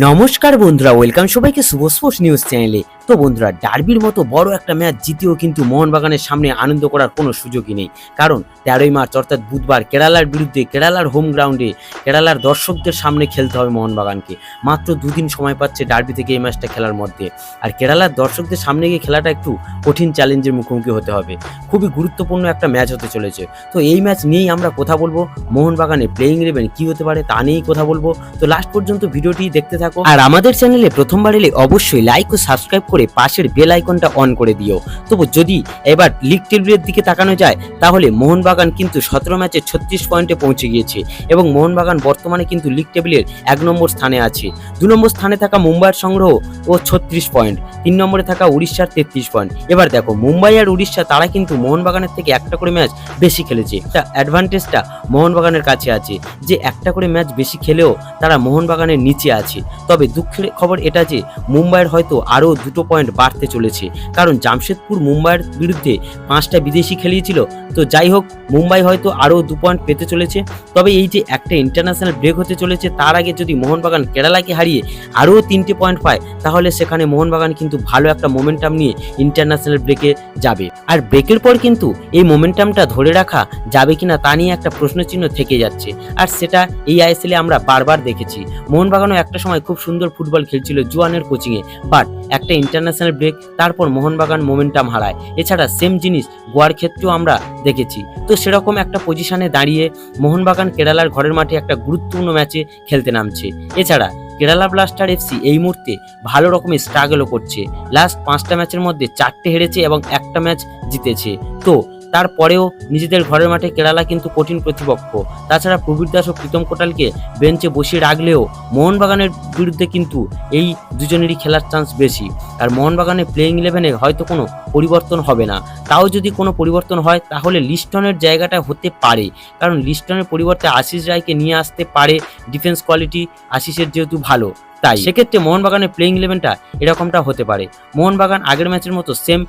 নমস্কার বন্ধুরা ওয়েলকাম সবাইকে শুভ স্পোর্টস নিউজ চ্যানেলে তো বন্ধুরা, ডার্বির মতো বড় একটা ম্যাচ জিতেও কিন্তু মোহনবাগানের সামনে আনন্দ করার কোনো সুযোগই নেই। কারণ তেরোই মার্চ, অর্থাৎ বুধবার, কেরালার বিরুদ্ধে, কেরালার হোম গ্রাউন্ডে, কেরালার দর্শকদের সামনে খেলতে হবে মোহনবাগানকে। মাত্র দুদিন সময় পাচ্ছে ডার্বি থেকে এই ম্যাচটা খেলার মধ্যে। আর কেরালার দর্শকদের সামনে গিয়ে খেলাটা একটু কঠিন চ্যালেঞ্জের মুখোমুখি হতে হবে। খুবই গুরুত্বপূর্ণ একটা ম্যাচ হতে চলেছে। তো এই ম্যাচ নিয়েই আমরা কথা বলব। মোহনবাগানে প্লেইং ইলেভেন কি হতে পারে তা নিয়েই কথা বলব। তো লাস্ট পর্যন্ত ভিডিওটি দেখতে থাকো। আর আমাদের চ্যানেলে প্রথমবার এলে অবশ্যই লাইক ও সাবস্ক্রাইব করে পাশের বেল আইকনটা অন করে দিও। তবু যদি এবার লিগ টেবিলের দিকে তাকানো যায়, তাহলে মোহনবাগান কিন্তু সতেরো ম্যাচে ছত্রিশ পয়েন্টে পৌঁছে গিয়েছে এবং মোহনবাগান বর্তমানে কিন্তু লিগ টেবিলের এক নম্বর স্থানে আছে। দু নম্বর স্থানে থাকা মুম্বাইয়ের সংগ্রহ ও ছত্রিশ পয়েন্ট তিন নম্বরে থাকা উড়িষ্যার তেত্রিশ পয়েন্ট এবার দেখো, মুম্বাই আর উড়িষ্যা, তারা কিন্তু মোহনবাগানের থেকে একটা করে ম্যাচ বেশি খেলেছে। তা অ্যাডভান্টেজটা মোহনবাগানের কাছে আছে যে একটা করে ম্যাচ বেশি খেলেও তারা মোহনবাগানের নিচে আছে। তবে দুঃখের খবর এটা যে, মুম্বাইয়ের হয়তো আরও দুটো পয়েন্ট বাড়তে চলেছে। কারণ জামশেদপুর মুম্বাইয়ের বিরুদ্ধে পাঁচটা বিদেশি খেলিয়েছিল। তো যাই হোক, মুম্বাই হয়তো আরও দু পয়েন্ট পেতে চলেছে। তবে এই যে একটা ইন্টারন্যাশনাল ব্রেক হতে চলেছে, তার আগে যদি মোহনবাগান কেরালাকে হারিয়ে আরও তিনটে পয়েন্ট পায়, তাহলে সেখানে মোহনবাগান কিন্তু ভালো একটা মোমেন্টাম নিয়ে ইন্টারন্যাশনাল ব্রেকে যাবে। আর ব্রেকের পর কিন্তু এই মোমেন্টামটা ধরে রাখা যাবে কিনা তা নিয়ে একটা প্রশ্নচিহ্ন থেকে যাচ্ছে। আর সেটা এই আইএসএলে আমরা বারবার দেখেছি। মোহনবাগানও একটা সময় খুব সুন্দর ফুটবল খেলছিল জুয়ানের কোচিংয়ে বাট একটা ইন্টারন্যাশনাল ব্রেক, তারপর মোহনবাগান মোমেন্টাম হারায়। এছাড়া সেম জিনিস গোয়ার ক্ষেত্রেও আমরা দেখেছি। তো সেরকম একটা পজিশনে দাঁড়িয়ে মোহনবাগান কেরালার ঘরের মাঠে একটা গুরুত্বপূর্ণ ম্যাচে খেলতে নামছে। এছাড়া কেরালা ব্লাস্টার এফসি এই মুহূর্তে ভালো রকমের স্ট্রাগলও করছে। লাস্ট পাঁচটা ম্যাচের মধ্যে চারটে হেরেছে এবং একটা ম্যাচ জিতেছে। তো তারপরেও নিজেদের ঘরের মাঠে কেরালা কিন্তু কঠিন প্রতিপক্ষ। তাছাড়া প্রবীর দাস ও প্রীতম কোটালকে বেঞ্চে বসিয়ে রাখলেও মোহনবাগানের বিরুদ্ধে কিন্তু এই দুজনেরই খেলার চান্স বেশি। আর মোহনবাগানের প্লেইং ইলেভেনে হয়তো কোনো পরিবর্তন হবে না। তাও যদি কোনো পরিবর্তন হয়, তাহলে লিস্টনের জায়গাটা হতে পারে। কারণ লিস্টনের পরিবর্তে আশিস রায়কে নিয়ে আসতে পারে ডিফেন্স কোয়ালিটি আশিসের যেহেতু ভালো। তাই সেক্ষেত্রে মোহনবাগানের প্লেইং ইলেভেনটা এরকমটা হতে পারে। মোহনবাগান আগের ম্যাচের মতো সেম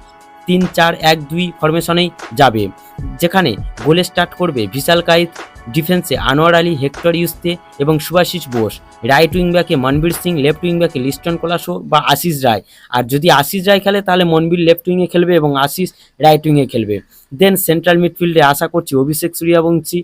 তিন চার এক দুই ফরমেশনেই যাবে। যেখানে গোলে স্টার্ট করবে ভিশাল কাইত ডিফেন্সে আনোয়ার আলী হেক্টর ইউস্তে এবং Subhasish Bose right wing Manvir Singh left wing Liston Colaco বা আশিস রায় আর যদি আশিস রায় খেলে, তাহলে মনবীর লেফট উইংয়ে খেলবে এবং আশিস রাইট উইংয়ে খেলবে। দেন সেন্ট্রাল মিডফিল্ডে আশা করছি অভিষেক সূর্যবংশী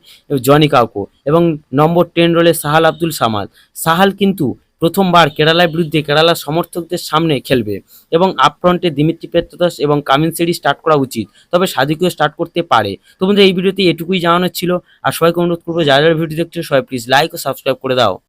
জনি কাউকো এবং নম্বর টেন রোলে সাহাল আব্দুল সামাদ সাহাল কিন্তু প্রথমবার কেরালার বিরুদ্ধে কেরালার সমর্থকদের সামনে খেলবে এবং আপফ্রন্টে দিমিত্রি পেত্রদাস এবং কামিন সিডি স্টার্ট করা উচিত। তবে সাদিকেও স্টার্ট করতে পারে। তো বন্ধু এই ভিডিওতে এটুকুই জানানোর ছিল। আর সবাইকে অনুরোধ করব, যারা ভিডিও দেখছ, সবাই প্লিজ লাইক ও সাবস্ক্রাইব করে দাও।